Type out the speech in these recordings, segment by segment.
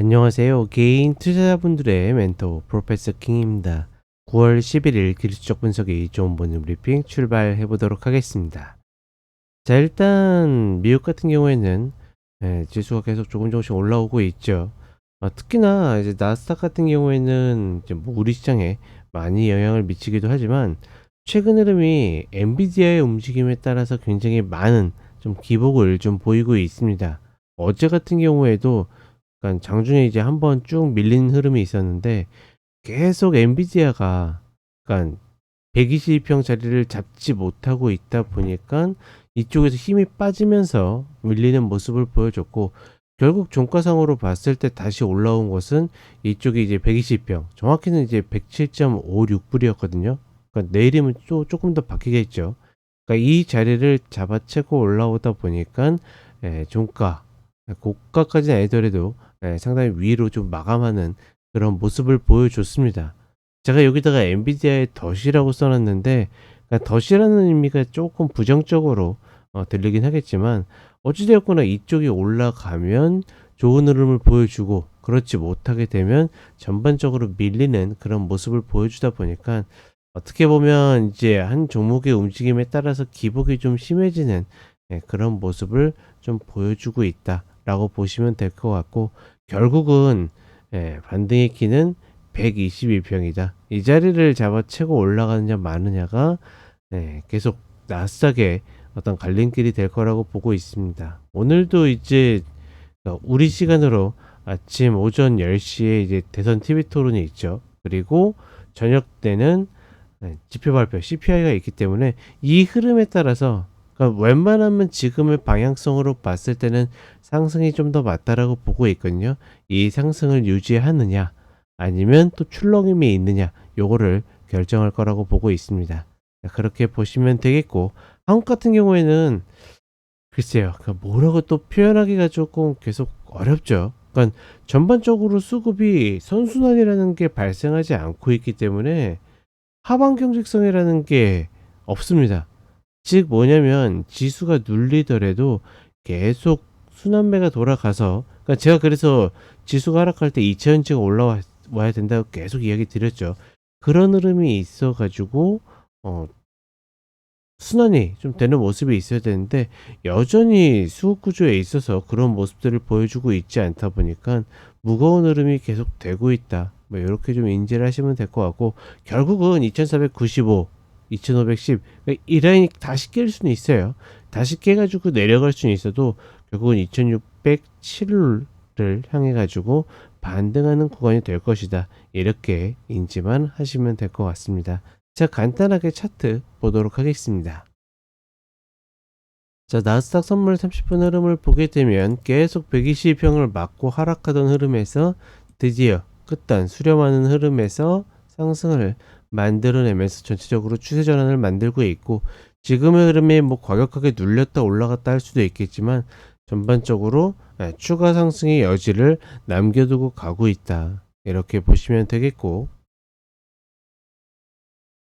안녕하세요. 개인 투자자분들의 멘토 프로페서 킹입니다. 9월 11일 기술적 분석이 좋은 보는 브리핑 출발해 보도록 하겠습니다. 자, 일단 미국 같은 경우에는 예, 지수가 계속 조금 조금씩 올라오고 있죠. 어, 특히나 이제 나스닥 같은 경우에는 이제 뭐 우리 시장에 많이 영향을 미치기도 하지만 최근 흐름이 엔비디아의 움직임에 따라서 굉장히 많은 좀 기복을 좀 보이고 있습니다. 어제 같은 경우에도 그러니까 장중에 이제 한번 쭉 밀린 흐름이 있었는데 계속 엔비디아가 그러니까 120평 자리를 잡지 못하고 있다 보니까 이쪽에서 힘이 빠지면서 밀리는 모습을 보여줬고 결국 종가상으로 봤을 때 다시 올라온 것은 이쪽이 이제 120평 정확히는 이제 107.56불이었거든요. 그러니까 내일이면 또 조금 더 바뀌겠죠. 그러니까 이 자리를 잡아채고 올라오다 보니까 예, 종가 고가까지는 아니더라도 예, 상당히 위로 좀 마감하는 그런 모습을 보여줬습니다. 제가 여기다가 엔비디아의 덫이라고 써놨는데 그러니까 덫이라는 의미가 조금 부정적으로 어, 들리긴 하겠지만 어찌되었거나 이쪽이 올라가면 좋은 흐름을 보여주고 그렇지 못하게 되면 전반적으로 밀리는 그런 모습을 보여주다 보니까 어떻게 보면 이제 한 종목의 움직임에 따라서 기복이 좀 심해지는 예, 그런 모습을 좀 보여주고 있다 라고 보시면 될 것 같고 결국은 예, 반등의 키는 122평이다. 이 자리를 잡아채고 올라가느냐 마느냐가 예, 계속 나스닥의 어떤 갈림길이 될 거라고 보고 있습니다. 오늘도 이제 우리 시간으로 아침 오전 10시에 이제 대선 TV 토론이 있죠. 그리고 저녁 때는 네, 지표 발표 CPI가 있기 때문에 이 흐름에 따라서 그러니까 웬만하면 지금의 방향성으로 봤을 때는 상승이 좀 더 맞다라고 보고 있거든요. 이 상승을 유지하느냐 아니면 또 출렁임이 있느냐 요거를 결정할 거라고 보고 있습니다. 그렇게 보시면 되겠고 한국 같은 경우에는 글쎄요. 그 뭐라고 또 표현하기가 조금 계속 어렵죠. 그러니까 전반적으로 수급이 선순환이라는 게 발생하지 않고 있기 때문에 하방 경직성이라는 게 없습니다. 즉 뭐냐면 지수가 눌리더라도 계속 순환매가 돌아가서 그러니까 제가 그래서 지수가 하락할 때 2차전지가 올라와야 된다고 계속 이야기 드렸죠. 그런 흐름이 있어 가지고 어 순환이 좀 되는 모습이 있어야 되는데 여전히 수급 구조에 있어서 그런 모습들을 보여주고 있지 않다 보니까 무거운 흐름이 계속 되고 있다. 뭐 이렇게 좀 인지를 하시면 될 것 같고 결국은 2495, 2510 그러니까 이 라인이 다시 깰 수는 있어요. 다시 깨가지고 내려갈 수는 있어도 결국은 2607을 향해 가지고 반등하는 구간이 될 것이다. 이렇게 인지만 하시면 될 것 같습니다. 자, 간단하게 차트 보도록 하겠습니다. 자, 나스닥 선물 30분 흐름을 보게 되면 계속 120평을 맞고 하락하던 흐름에서 드디어 끝단 수렴하는 흐름에서 상승을 만들어내면서 전체적으로 추세 전환을 만들고 있고 지금의 흐름이 뭐 과격하게 눌렸다 올라갔다 할 수도 있겠지만 전반적으로 예, 추가 상승의 여지를 남겨두고 가고 있다. 이렇게 보시면 되겠고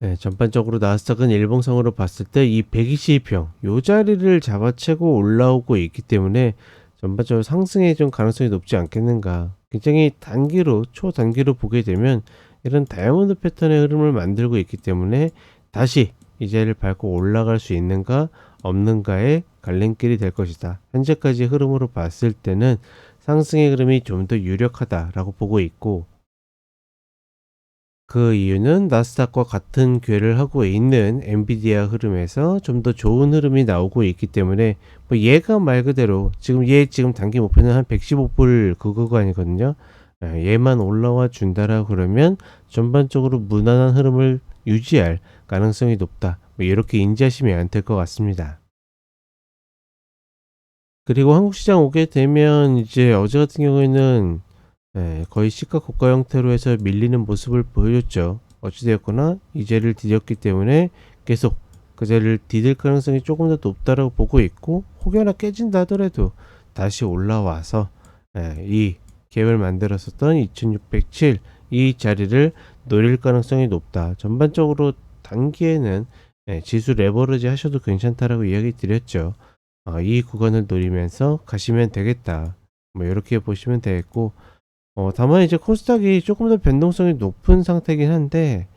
네, 전반적으로 나스닥은 일봉성으로 봤을 때 이 122평 요 자리를 잡아채고 올라오고 있기 때문에 전반적으로 상승의 좀 가능성이 높지 않겠는가 굉장히 단기로 초단기로 보게 되면 이런 다이아몬드 패턴의 흐름을 만들고 있기 때문에 다시 이 자리를 밟고 올라갈 수 있는가 없는가의 갈림길이 될 것이다. 현재까지 흐름으로 봤을 때는 상승의 흐름이 좀 더 유력하다라고 보고 있고 그 이유는 나스닥과 같은 궤를 하고 있는 엔비디아 흐름에서 좀 더 좋은 흐름이 나오고 있기 때문에 뭐 얘가 말 그대로 지금 얘 지금 단기 목표는 한 115불 그 구간이거든요. 예, 얘만 올라와 준다라 그러면 전반적으로 무난한 흐름을 유지할 가능성이 높다. 뭐 이렇게 인지하시면 될 것 같습니다. 그리고 한국 시장 오게 되면 이제 어제 같은 경우에는 예, 거의 시가 고가 형태로 해서 밀리는 모습을 보여줬죠. 어찌되었거나 이제를 디뎠기 때문에 계속 그 자리를 디딜 가능성이 조금 더 높다라고 보고 있고 혹여나 깨진다 하더라도 다시 올라와서 예, 이 갭을 만들었었던 2607 이 자리를 노릴 가능성이 높다. 전반적으로 단기에는 예, 지수 레버리지 하셔도 괜찮다라고 이야기 드렸죠. 어, 이 구간을 노리면서 가시면 되겠다. 뭐 이렇게 보시면 되겠고 어, 다만 이제 코스닥이 조금 더 변동성이 높은 상태이긴 한데,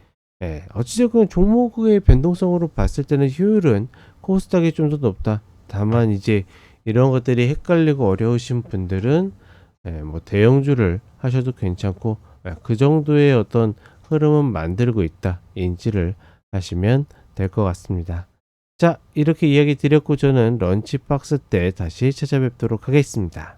예, 어찌됐건 종목의 변동성으로 봤을 때는 효율은 코스닥이 좀 더 높다. 다만 이제 이런 것들이 헷갈리고 어려우신 분들은 예, 뭐 대형주를 하셔도 괜찮고 예, 그 정도의 어떤 흐름은 만들고 있다 인지를 하시면 될 것 같습니다. 자 이렇게 이야기 드렸고 저는 런치박스 때 다시 찾아뵙도록 하겠습니다.